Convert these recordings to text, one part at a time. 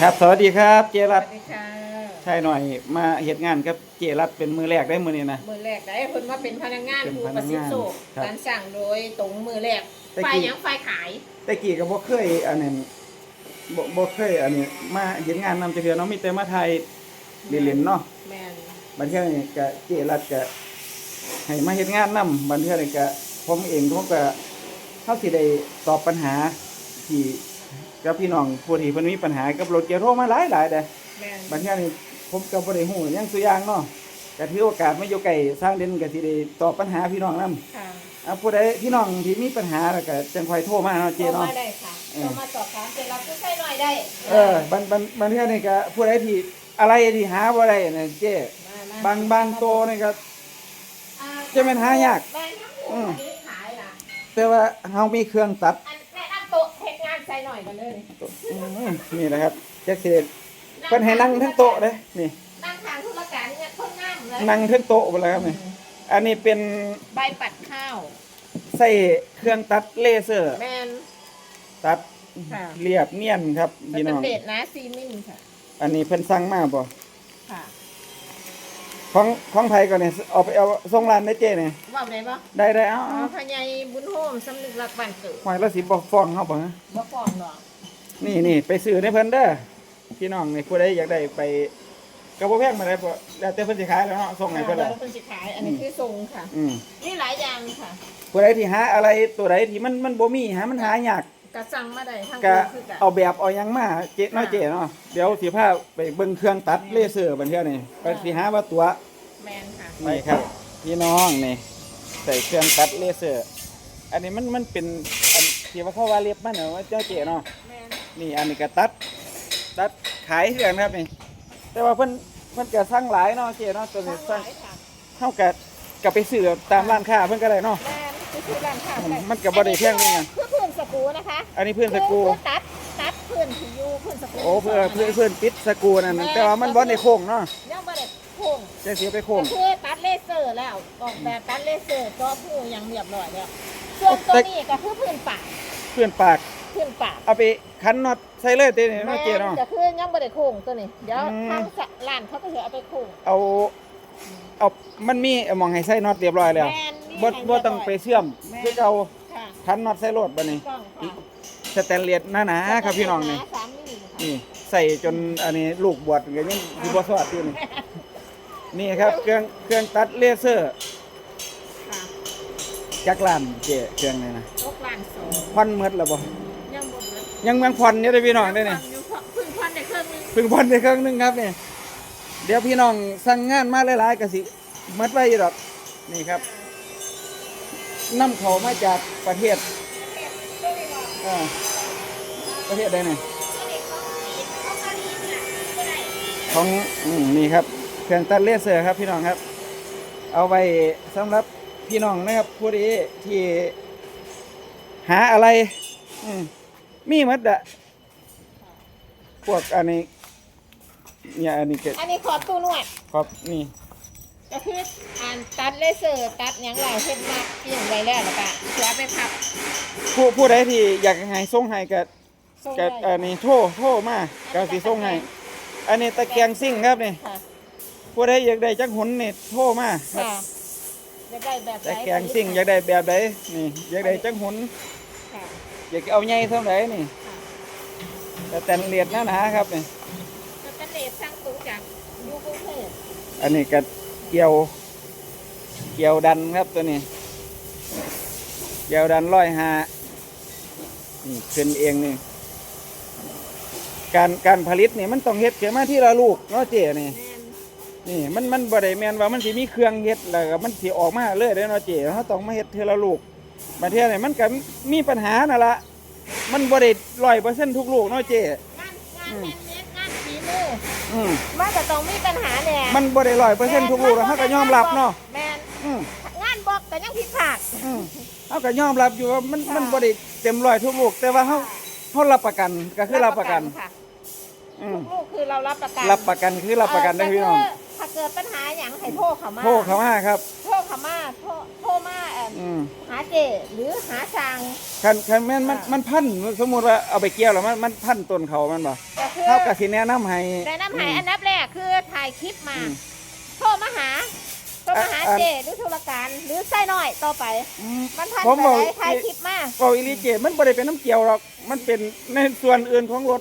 ครับสวัสดีครับเจสรัวัตสดีค่ะใช่หน่อยมาเฮ็ดงานกับเจรัตเป็นมือแรกได้มือนี้นะมือแรกได้เพิ่นมาเป็นพนักงานเป็นผู้พปนัระกสิทงานธิ์โศกครับการสั่งโดยตรงมือแรกแต่ไฟกี้ยังไฟขายแต่กี้ก็บ่เคยอันนี้บ่บ่เคยอันนี้มาเฮ็ดงานนำจักเทื่อเนาะมีแต่มาถ่ายเล่นๆเนาะแมนบัดเทื่อนี้ก็เจรัตก็ให้มาเฮ็ดงานนํบัดเทื่อนี้ก็ผมเองผมก็เฮาสิได้ตอบปัญหาที่ กับพี่น้องผู้ที่เพิ่นมีปัญหากับรถเกียร์โทรมาหลายๆเด้อแมนบางทีนี่ผมก็บ่ได้ฮู้หยังสุอย่างเนาะก็ถือโอกาสมาอยู่ใกล้สร้างเด่นก็สิได้ตอบปัญหาพี่น้องนํค่ะอะผู้ใดพี่น้องที่มีปัญหาแล้วก็จังค่อยโทรมาเนาะเจโทรเนาะ มาได้ค่ะเออ โทรมาสอบถามเสร็จแล้วก็ใช้หน่อยได้เออบันบันบางเทื่อนี่ก็ผู้ใดที่อะไรที่หาบ่ได้น่ะเจมาบางบางโตนี่ก็ อ่าจะเป็นหายากแมนทั้งหมอืมดนี้ขายนะแต่ว่าเฮามีเครื่องตัด กันเลยอืมนี่แหละครับจักสิเพิ่นให้นั่งทั้งโต๊ะเด้นี่ นั่งทางธุรการเนี่ยคนงามเลยนั่งทั้งโต๊ะไปเลยครับนี่อันนี้เป็นใบปัดข้าวใส่เครื่องตัดเลเซอร์ แมน ตัดค่ะ เรียบเนียนครับสพี่แตน้อนง เดดนะซีมินค่ะ อันนี้เพิ่นสั่งมาบ่ค่ะ ของของไผก่อนเนี่ยเอาไปเอาส่งร้านได้เจ้เนี่ยว่าไงบ่ได้ได้เอาอ๋อเอาพญายบุญโฮมสำนึกรักบ้านเกิดหอยละสิบ่ฟ้องเฮาบ่ฮะบ่ฟ้องหรอกนี่นี่ไปซื้อในเพิ่นเด้อพี่น้องนี่ผู้ใดอยากได้ไปก็บ่แพงมาได้บ่แล้วแต่เพิ่นสิขายแล้วเนาะส่งให้เพิ่นแล้ล่ะวเพิ่นสิขายอันนี้คือทรงค่ะอืมนี่หลายอย่างค่ะผู้ใดที่หาอะไรตัวใดที่มันมันบ่มีหามันหายาก กระสั่งมาได้ทางก็คือกันเอาแบบเอาหยังมาเจ๊น้อยเจ๊เนาะเดี๋ยวสิพาไปเบิ่งเครื่องตัดเลเซอร์บัดเทื่อนี่ไปสิหาว่าตัว แมนค่ะนี่ครับพี่น้องนี่ใส่เครื่องตัดเลเซอร์ อันนี้มันมันเป็นอันที่ว่าเขาว่าเล็บมันเนาะว่าเจ้าเจ๋เนาะแมนนี่อันนี้ก็ตัด ตัดขายเถื่อนครับนี่แต่ว่าเพิ่นเพิ่นก็สั่งหลายเนาะเจ๋เนาะตัวทานี้งหสั่งลายค่ะเฮาก็ก็ไปซื้อตามร้านค้าเพิ่นก็ได้เนาะ แมนคือคือร้านค้ามันมันก็บ่ได้แพงนี่ไง คือพื้น สกรูนะคะอันนี้เพื่อนสกรูคือตัดตัดพื้นที่อยู่พื้นสกรูโอ้เพื่อเพื่อเพื่อนปิดสกรูนั่นน่ะแต่ว่ามันบ่ได้โค้งเนาะยังบ่ได้โค้งจะเสียไปโค้งก็คือตัดเลเซอร์แล้วออกแบบตัดเลเซอร์ตัวผู้อย่างเรียบร้อยแล้วส่วนตัวนี้ก็คือพื้นปากเพื่อนปากพื้นปากเอาไปคันน็อตใส่เลยเต้นี่แม่เนาะเจ๋เนาะก็คือยังบ่ได้โค้งตัวนี้เดี๋ยวอืมทางสะร้านเขาก็จะเอาไปโค้งเอาเอามันมีหมองให้ใส่น็อตเรียบร้อยแล้วแม่นนี่บ่ให้บ่ต้องไปเชื่อมแม่นคือเอา ค่ะคันน็อตใส่รถบัดนี้ต้องค่ะสแตนเลสหนาๆครับพี่น้องนี่ สามมิลลิค่ะนี่ใส่จนอันนี้ลูกบวชก็ยังสิบ่สวัสดอยู่นี่ นี่ครับเครื่องเครื่องตัดเลเซอร์ค่ะจักรลานเจเครื่องนี่นะลกล้านสองควันหมดแล้วบ่ยังบ่เบิดยังยังควันอยู่เด้อพี่น้องเด้อนี่อยู่เพึ่งพันได้เครื่องนึงเพิ่งพ่นได้เครื่องหนึงครับนี่เดี๋ยวพี่น้องสั่งงานมาหลายๆก็สิหมดไว้อยู่ดอกนี่ครับ นำเขามาจากประเทศเอ่าประเทศใดนี่ของอืมนี่ครับเครื่องตัดเลเซอร์ครับพี่น้องครับ เอาไว้สำหรับพี่น้องนะครับผู้ที่ที่หาอะไร อืมมีหมดอะพวกอันนี้เนี่ยอันนี้เกิดอันนี้ขอตู้นวดครับนี่ ก็คืออ่านตัดเลเซอร์ตัดหยังหลายเฮ็ดมากเกี่ยงไว้แล้วแล้วก็เสือไปพับผู้ผู้ใดที่อยากให้ส่งให้ก็ส่งก็ได้อันนี้โทรโทรมาก็สิส่งให้อันนี้ตะแกรงซิ่งครับนี่ค่ะผู้ใดอยากได้จักหุนนี่โทรมาครับค่ะจะได้แบบไหนตะแกรงซิ่งอยากได้แบบใดนี่อยากได้จักหุนค่ะอยากเอาใหญ่เท่าไหร่นี่แต่แต่เลียดหนาๆครับนี่ จะเป็นเลสสร้างสูงจากยูกรุงเทพอันนี้ก็ เกี่ยว เกี่ยวดันครับตัวนี้ เกี่ยวดันร้อยหานี่ขึ้นเองนี่ การการผลิตนี่มันต้องเฮ็ดเกิดมาที่ละลูกเนาะเจ๊นี่แม่นนี่มันมันบ่ได้แม่นว่ามันสิมีเครื่องเฮ็ดแล้วก็มันสิออกมาเลยเด้อเนาะเจ๊เฮาต้องมาเฮ็ดทีละลูกบางเทีนี่มันก็มีปัญหานั่นล่ะมันบ่ได้100%ทุกลูกเนาะเจ๊งานงานแฮนด์เมดงานฝีมื ออืมมันก็ต้องมีปัญหาแน่มันบ่ได้100%ทุกลูกแล้วเฮาก็ยอมรับเนาะแม่นอืมงานบอกก็ยังผิดพลาด อืมเฮาก็ยอมรับอยู่ว่ามันค่ะ มันบ่ได้เต็มร้อยทุกลูกแต่ว่าเฮาเฮารับประกันก็คือรับประกัน ค่ะอืมลูกคือเรารับประกันรับประกันคือรับประกันได้อพี่น้องเถ้าเกิดปัญหาอย่างให้โทรเขามาโทรเข้ามาครับโทรเขามาโทรโทรมาแอนอืมหาเจ หรือหาจางคันคันแม่นมันอ่ามัมันพันสมมุติว่าเอาไปเกี่ยวแล้วมันมันพันต้นเขามันบ่ก็คือเท่ากับสิแนะนำให้แนะนำให้อืมอันดับแรกคือถ่ายคลิปมา อืม โทรมาหาโทรมาหาอะเจหรือธุรการหรือไส้น้อยต่อไป อืม มันทันผมไปบอกไหนถ่ายคลิปมา เว้าอีหลีเจมันบ่ได้เป็นน้ำเกี่ยวหรอกมันเป็นในส่วนอื่นของรถ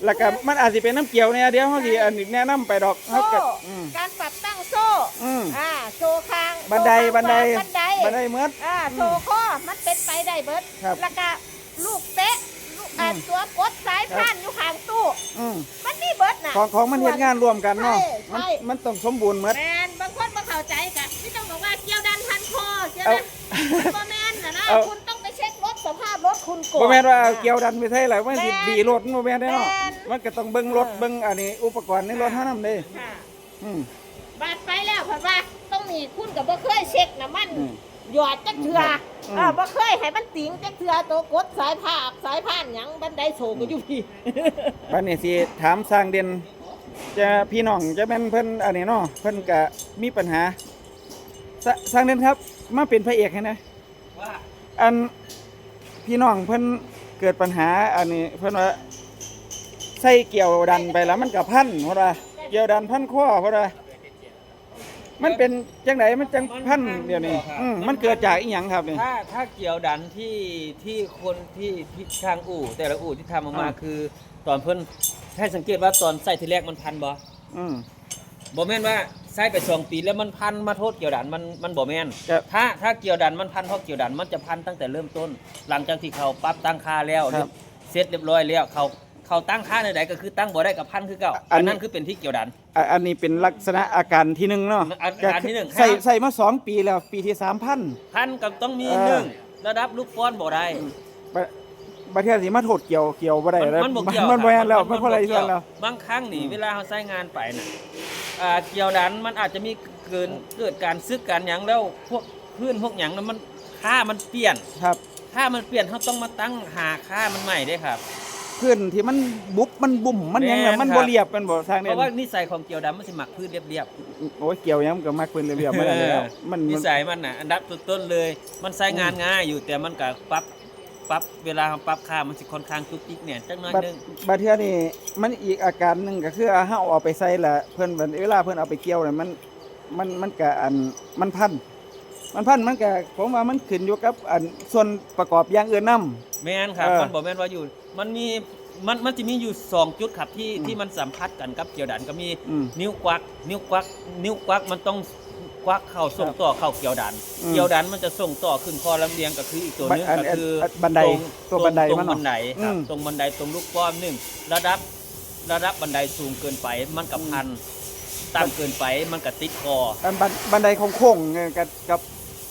แมนแล้วก็มันอาจสิเป็นน้ำเกี่ยวเนี่ยเดี๋ยวเฮาสิอันนี้แนะนำไปดอกเฮาโซ่ก็อืม การปรับตั้งโซ่อืม อ่าโซ่คางบันไดโซ่บันไดข้างขวาบันไดบันไดเมืดอ่าโซ่ข้อมันเป็นไปได้เบิดครับแล้วก็ลูกเตะลูกอ่าอืมตัวกดสายพานอยู่ข้างตู้อืมมันนี่เบิดน่ะ ของของมันเฮ็ดงานร่วมกันเนาะใช่มันใช่ มันต้องสมบูรณ์หมดแมนบางคนบ่เข้าใจกะไม่ต้องบอกว่าเกี่ยวดันพันคอเกี่ยวเอาดันบ่แมนนะนะเอา คุณต้องไปเช็ครถสภาพรถคุณก่อน บ่แม่นว่าเอาเกี่ยวดันไปใช่หรอกมันสิแม่น ดีรถบ่แม่นได้เนาะแม่น มันก็ต้องเบิ่งรถเออเบิ่งอันนี้ อุปกรณ์ในรถเฮานำเด้ค่ะอืม บาดไปแล้วเพราะว่าต้องมีคุณกับบ่เคยเช็คน้ำมันอืมหยอดจักเทืออืมอ่าบ่เคยให้มันติงจักเทือตัวกดสายผ้าสายผ้านหยังบันไดโศกก็อยู่พี่บัดนี้สิถามสร้างเด่นจะพี่น้องจะแม่นเพิ่นอันนี้เนาะเพิ่นก็มีปัญหาสสร้างเด่นครับมาเป็นพระเอกให้นะว่าอันพี่น้องเพิ่นเกิดปัญหาอันนี้เพิ่นว่า ใส่เกี่ยวดันไปแล้วมันก็พันเพราะว่าเกี่ยวดันพันข้อเพราะว่ามันเป็นจังไดมันจังพันเดี๋ยวนี้อืมมันเกิดจากอีหยังครับนี่ ถ้าถ้าเกี่ยวดันที่ที่คนที่ที่ทางอู่ แต่ละอู่ที่ทำออกมาอ่า คือ ตอนเพิ่นให้สังเกตว่าตอนใส่ทีแรกมันพันบ่อืม บ่แม่นว่าใส่ไปสองปีแล้วมันพันมาโทษเกี่ยวดันมันมันบ่แม่นครับ ถ้าถ้าเกี่ยวดันมันพันเพราะเกี่ยวดันมันจะพันตั้งแต่เริ่มต้น หลังจากที่เขาปรับตั้งค่าแล้วครับเสร็จเรียบร้อยแล้วเขา เขาตั้งค่าในใดก็คือตั้งบ่ได้กับพันคือเก่าอันนี้อันนั้นคือเป็นที่เกี่ยวดัน อะอันนี้เป็นลักษณะอาการที่หนึ่งเนาะอาการที่หนึ่ง ใส่ครับใส่มาสองปีแล้วปีที่สามพันพันกับต้องมีเออหนึ่งระดับลูกป้อนบ่ได้ประเทศสีมาโทษเกี่ยวเกี่ยวบ่ได้แล้วมันบ่เกี่ยวมันบ่แม่นแล้วคมัรันบบ่อะไรบ่เกี่ส่ยวนแล้วบางครั้งนี่อืมเวลาเขาใช้งานไปน่ะอ่าเกี่ยวดันมันอาจจะมีเกินเกิดการซึกการหยังแล้วพวกพื้นพวกหยังนั้นมันค่ามันเปลี่ยนครับ ค่ามันเปลี่ยนเขาต้องมาตั้งหาค่ามันใหม่เด้ครับ พื้นที่มันบุบมันบุ่มมันหยังน่ะแม่นมันครับ่บเรียบมันบ่ทางเพนี้ราะว่านิสัยของเกี่ยวดันมันสิหมักพื้นเรียบโอ้ยเกี่ยวหยังมันก็มักพื้นเรียบๆๆมาแล้วเออมันนิมัน สัยมันน่ะอันดับต้นๆเลย มันใช้งานง่ายอยู่แต่มันก็ปรับปรับเวลาเราปรับค่ามันสิค่อนข้างจุกจิกเนี่ยจักหน้อยบัดหนึง บัดเทื่อนี่มันอีกอาการหนึงก็คือเฮาเอาไปใส่ละเพิ่นเวลาเพิ่นเอาไปเกี่ยวน่ะมันมันมันก็อันมันพัน มันพันมันก็ผมว่ามันขึ้นอยู่กับอันส่วนประกอบอย่างอื่นนํ แม่นครับเออมันบอกแม่นว่าอยู่ มันมีมันมันจะมีอยู่สองจุดครับที่อืมที่มันสัมผัสกันกับเกี่ยวดันก็มีอืมนิ้วกวัก นิ้วกวัก นิ้วกวักมันต้องกวักเข้าส่งต่อเข้าเกี่ยวดัน อืมเกี่ยวดันมันจะส่งต่อขึ้นคอลำเลียงก็คืออีกตัวหนึงอันก็อันคืออันบันไดตรงตัวบันไดตรงมันเนอะบันไดครับอืมตรงบันไดตรงลูกป้อมหนึ่งระดับระดับบันไดสูงเกินไปมันกับพันต่ำเกินไปมันกับติดคอ อันบันบันไดโค้งๆเนี่ยกับกับ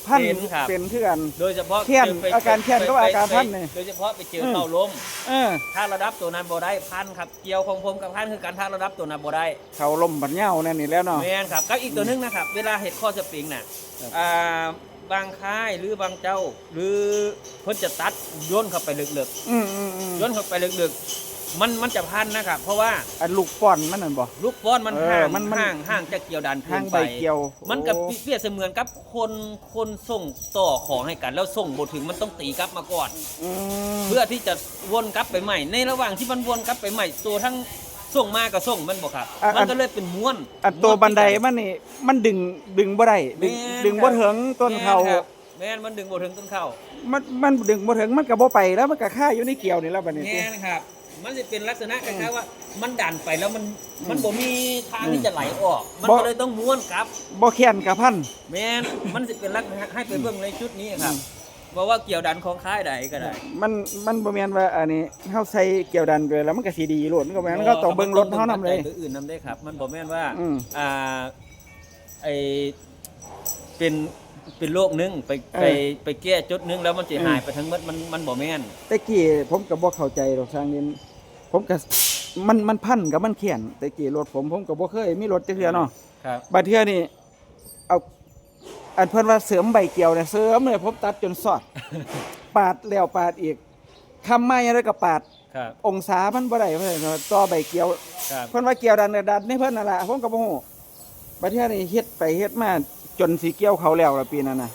พันเป็นครับ เป็นคือกัน โดยเฉพาะเพี้ยนไปอาการเพี้ยนก็ว่าอาการไปพันนี่ โดยเฉพาะไปเจออืมเต่าล้ม เออถ้าระดับตัวนั้นบ่ได้พันครับเกี่ยวของผมกับพันคือการถ้าระดับตัวนั้นบ่ได้เขาลมบัดเหย้านั่นนี่แล้วเนาะ แม่นครับก็อีกตัวหนึงนะครับ เวลาเห็ดข้อสปริงน่ะครับอ่าบางค่ายหรือบางเจ้า หรือเพิ่นจะตัดย่นเข้าไปลึกอืมอืมอืมๆย่นเข้าไปลึกๆ มันมันจะพันนะครับ เพราะว่าอันลูกป้อนมันนั่นบ่ ลูกป้อนมันเออห่างมันมันห่างห่างจากเกี่ยวดันเกิทางนใบไปเกี่ยวมันกับโอ้ เปรียบเสมือนกับคนคนส่งต่อของให้กัน แล้วส่งบ่ถึงมันต้องตีกลับมาก่อน อืมเพื่อที่จะวนกลับไปใหม่ ในระหว่างที่มันวนกลับไปใหม่ตัวทั้งส่งมากับส่งมันบอกครับอะมันก็เลยเป็นม้วน อันตัวบันไดมันนี่มันดึงดึงบ่ได้ดึงแม่นดึงบ่ถึงต้นเขาแม่ครับแม่นมันดึงบ่ถึงต้นเขามันมันดึงบ่ถึงมันก็บ่ไปแล้วมันก็ค่าอยู่ในเกี่ยวนี่แล้วบัดนี้แม่นครับ มันจะเป็นลักษณะคล้ายๆว่า มันดันไปแล้วมันมันบ่มีทางที่จะไหลออก มันบ่ ก็เลยต้องม้วนกลับ บ่แค้นกับพัน แม่นมันจะเป็นลักษณะให้ไปเบิ่งในชุดนี้ครับอืมเพราะว่าเกี่ยวดันของค่ายใดก็ได้ มันมันบ่แม่นว่าอันนี้เฮาใส่เกี่ยวดันไปแล้วมันก็สิดีโลดมันก็แม่นมันก็ต้องเบิ่งรถเฮานำเลย ตัวอื่นนำได้ครับ มันบ่แม่นว่าอืม อ่าไอเป็น เป็นโรคนึงไปเออไปไปแก้จุดนึงแล้วมันจะอืมหายไปทั้งหมดมันมันบ่แม่นแต่กี้ผมก็บ่เข้าใจดอกทางนี้ผมก็มันมันพันกับมันแค้นแต่กี้รถผมผมก็บ่เคยมีรถจักเทื่อเนาะครับบัดเทื่อนี่เอาอันเพิ่นว่าเสริมใบเกี่ยวเนี่ยเสริมเลยผมตัดจนสอด ปาดแล้วปาดอีกคำมาอย่างไรก็ปาดครับองศามันบ่ได้เพิ่นว่าต่อใบเกี่ยวครับเพิ่นว่าเกี่ยวดันเนี่ยดันนี่เพิ่นนั่นล่ะผมก็บ่ฮู้บัดเทื่อนี่เฮ็ดไปเฮ็ดมา จนสีเกี้ยวเขาแล้วละปีนั้นนะ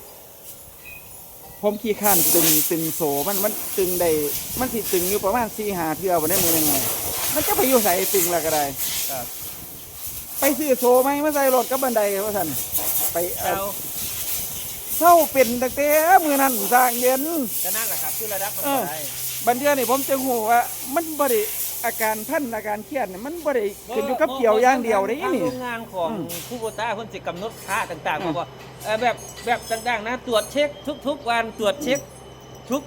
ผมขี้ข้านตึงตึงโสมันมันตึงได้มันสิตึงอยู่ประมาณสี่หาเทือวันได้มือยังไงมันจะไปอยู่ใส่ตึงและก็ได้ครับไปซื้อโซไหมมาใส่รถกับบันไดว่าท่านไปเอาเอาเศร้าเป็นตั้งแต่มือนั้นสร้างเย็นก็นั่นแหละครับคือระดับมันเออบ่ได้บันเทือนี่ผมจึงหูว่ามันบริ อาการพันอาการเครียดนี่มันบริขึ้นอยู่กับเกี่ยวอย่างเดียวได้ทางนี่โรงงานของอืมผู้โบต้าเพิ่นสิกำหนดค่าต่างๆอืมามว่าเอ่อแบบแบบต่างๆนะตรวจเช็คทุก ๆ วันตรวจเช็คทุก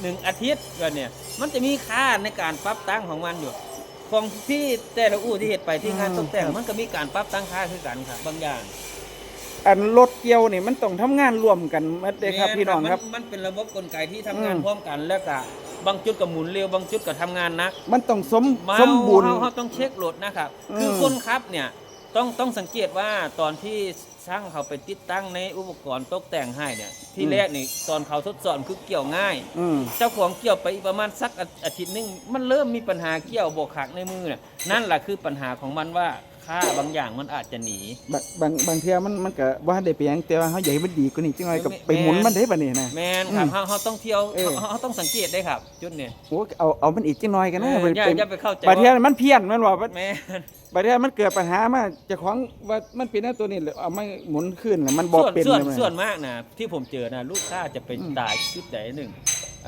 หนึ่งอาทิตย์ก็เนี่ยมันจะมีค่าในการปรับตั้งของมันอยู่ ของที่แต่ละอู่ที่เฮ็ดไปที่งานตกแต่งมันก็มีการปรับตั้งค่าคือกันครับบางอย่างอันรถเกี่ยวนี่มันต้องทำงานร่วมกันหมดเลยครับแม่พี่น้องครับ มันมันเป็นระบบกลไกที่ทำงานอืม พร้อมกันแล้วก็ บางจุดก็หมุนเร็วบางจุดก็ทำงานหนักมันต้องสมมาสมบูรณ์ เฮาเฮาต้องเช็ครถนะครับ อืม คือคนขับเนี่ยต้องต้องสังเกตว่าตอนที่ช่างเขาไปติดตั้งในอุปกรณ์ตกแต่งให้เนี่ยที่แรกนี่ตอนเขาทดสอบคือเกี่ยวง่าย อืม เจ้าของเกี่ยวไปอีกประมาณสักอาอาทิตย์หนึงมันเริ่มมีปัญหาเกี่ยวบกหักในมือเนี่ยนั่นแหละคือปัญหาของมันว่า ค่าบางอย่างมันอาจจะหนี บางบางบางเทื่อมันมันก็บ่ทันได้เปลี่ยนแต่ว่าเฮาอยากให้มันดีกว่านี้จังหน่อยก็แม่ไปหมุนมันได้บัดนี้นะ แมนครับอืมเฮาเฮาต้องเที่ยวเออ เฮาเฮาต้องสังเกตได้ครับ จุดเนี่ยโอ้เอาเอามันอีกจังหน่อยกันนะเออมันอย่าเป็นอย่าไปเข้าใจบางเทื่อว่ามันเพี้ยนมันว่าแม่นบางเทื่อมันเกิดปัญหามาเจ้าของว่ามันเป็นหน้าตัวนี้เลยเอามาหมุนขึ้นแล้วมันบ่ส่วนเป็นส่วนเลยส่วนมากนะที่ผมเจอนะลูกค้าจะไปอืม ตายจุดใดหนึ่ง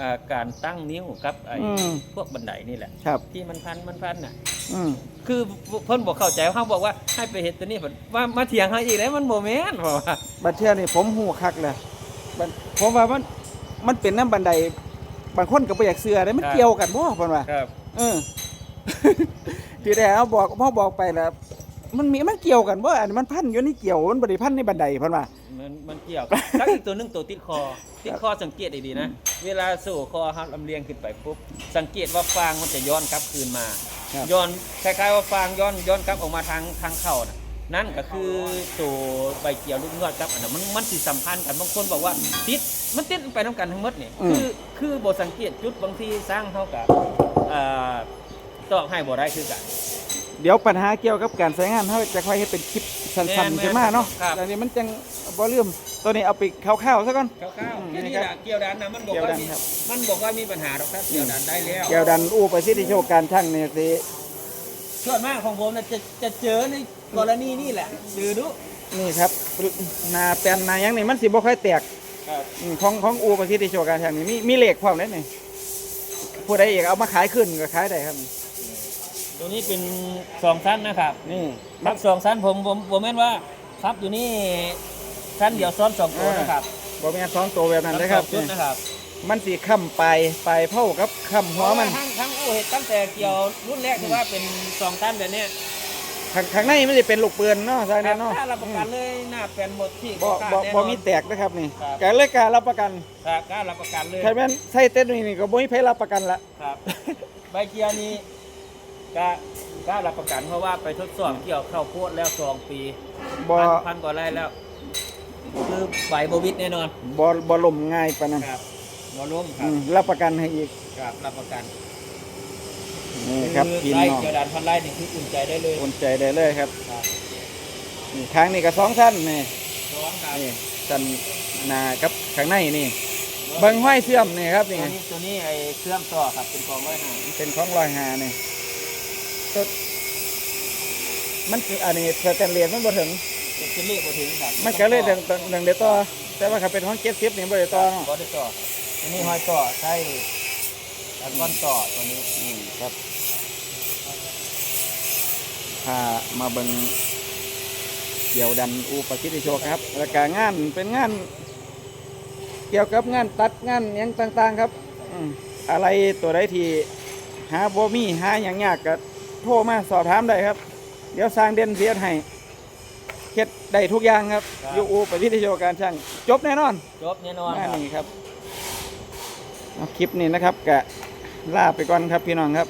อ่าการตั้งนิ้วกับไอ้อืม พวกบันไดนี่แหละ ครับ ที่มันพันมันพันน่ะ อืม คือเพิ่นบอกเข้าใจเขาบอกว่าให้ไปเห็ดตัวนี้ผมว่ามาเถียงเขาอีกแล้วมันโมเมนต์บอกว่าบัดเทื่อนี่ผมหูคักเลยบัดผมว่ามันมันเป็นน้ำบันไดบางคนก็บ่อยากเสือได้มันเกี่ยวกันบ่เพิ่นว่าครับ เออ ทีแรกเขาบอกพ่อบอกไปแล้ว มันมีมันเกี่ยวกันบ่อันมันพันอยู่ในเกี่ยวมันบ่ได้พันในบันไดเพิ่นว่า มันมันเกี่ยวแล้วอีกตัวหนึงตัวติดคอ ติดคอสังเกตดีๆนะ เวลาสู่คอครับลำเลียงขึ้นไปปุ๊บ สังเกตว่าฟางมันจะย้อนกลับคืนมา ครับ ย้อนคล้ายๆว่าฟางย้อนย้อนกลับออกมาทางทางเข่าน่ะนั่นก็คือตัวใบเกี่ยวลูกนวดครับอันนั้นมันมันสิสัมพันธ์กันบางคนบอกว่าติดมันติดไปน้ำกันทั้งหมดนี่อืม คือคือบทสังเกตจุดบางทีสร้างเท่ากับอ่าตอบให้บ่ได้คือกัน เดี๋ยวปัญหาเกี่ยวกับการใช้งานเฮาจะค่อยให้เป็นคลิปสั้นแม่นๆขึ้นมาเนาะครับ แต่นี้มันจังบ่ลืมตัวนี้เอาไปคร่าวๆซะก่อนคร่าวอืมๆแค่นี้นี่แหครัละบเกี่ยวดันนะมันบอกเกี่ยวว่าดันมีครับ มันบอกว่ามีปัญหาหรอกครับเกี่ยวดันได้แล้วเกี่ยวดันอู้ประสิทธิโชคการช่างเนี่ยสิส่วนมากของผมน่ะจะจะเจอในกรณีนี่แหละดือดุนี่ครับหนาแปลนหนาหยังนี่มันสิบ่ค่อยแตก ครับอืมของของอูประสิทธิโชคการช่างนี่มีมีเหล็กพร้อมเลยนี่ผู้ใดอยากเอามาขายขึ้นก็ขายได้ครับ ตัวนี้เป็นสองชั้นนะครับนี่ครับสองชั้นผมผมผมแม่นว่าครับอยู่นี่ชั้นเดียวซ้อนสองตัวนะครับบ่แม่นสองตัวแบบนั้นนะคครัรับบชุดนะครับ มันสิค้ำปลายปลายเผากับค้ำหัวมันทั้งทั้งอู้เห็ดตั้งแต่เกี่ยวรุ่นแรกที่ว่าเป็นสองชั้นแบบเนี้ยข้างข้างในมันจะเป็นลูกปืนเนาะทางครันี้บเนาะถ้ารับประกันเลยหน้าแปลนหมดที่บ่ขาดบ่แน่นบ่อนมีแตกนะครับนี่ครับการเลยการรับประกันครับกล้ารับประกันเลยใครแม่นใส่เต้นนี่นี่ก็บ่มีไผรับประกันละครับใบเกียร์นี้ กล้ากล้ารับประกันเพราะว่าไปทดสอบเกี่ยวเข้าวโพดแล้วสองปีบ่ พันพันกว่าไร่แล้ว คือใบโบวิดแน่นอนบ่บ่ล่มง่ายปานนั้นครับวอลุ่มคอืรับมรับประกันให้อีกครับรับประกันนี่ครับอพี่ไร่น้องเกี่ยวดันพันไร่นี่คืออุ่นใจได้เลยโอนใจได้เลยครับครับนี่ข้างนี่ก็สองชั้นนี่ร้องครับนี่ชั้นหน้ากับข้างในนี่เบิ่งห้อยเสื่อมนี่ครับตัวนี่นี้ตัวนี้ไอ้เครื่องต่อครับเป็นกองร้อยห้าเป็นของลอยหานี่ตัว มันคืออันนี้สแตนเลสมันบ่ถึงจะเรียกบ่ถึงครับมันก็เลยดังดังดังเดยวต่อแต่ว่าถ้าเป็นของ70นี่บ่ได้ต่อเนาะบ่ได้ต่อตัวนี้ห้อยต่อใช่แล้วก้อนต่อตัวนี้อืมครับพามาเบิ่งเกี่ยวดันอูปกิติโชคครับแล้วก็งานเป็นงาน เกี่ยวกับงานตัดงานหยังต่าง ๆ ครับอืมอะไรตัวใดที่หาบ่มีหาหยังยากก็ โทรมาสอบถามได้ครับ เดี๋ยวสร้างเด่นเสียให้เฮ็ดได้ทุกอย่างครับอยู่อูปกิติโชคการช่าง จบแน่นอนจบแน่นอนมาครับ นี่ครับเอาคลิปนี้นะครับกะลาไปก่อนครับพี่น้องครับ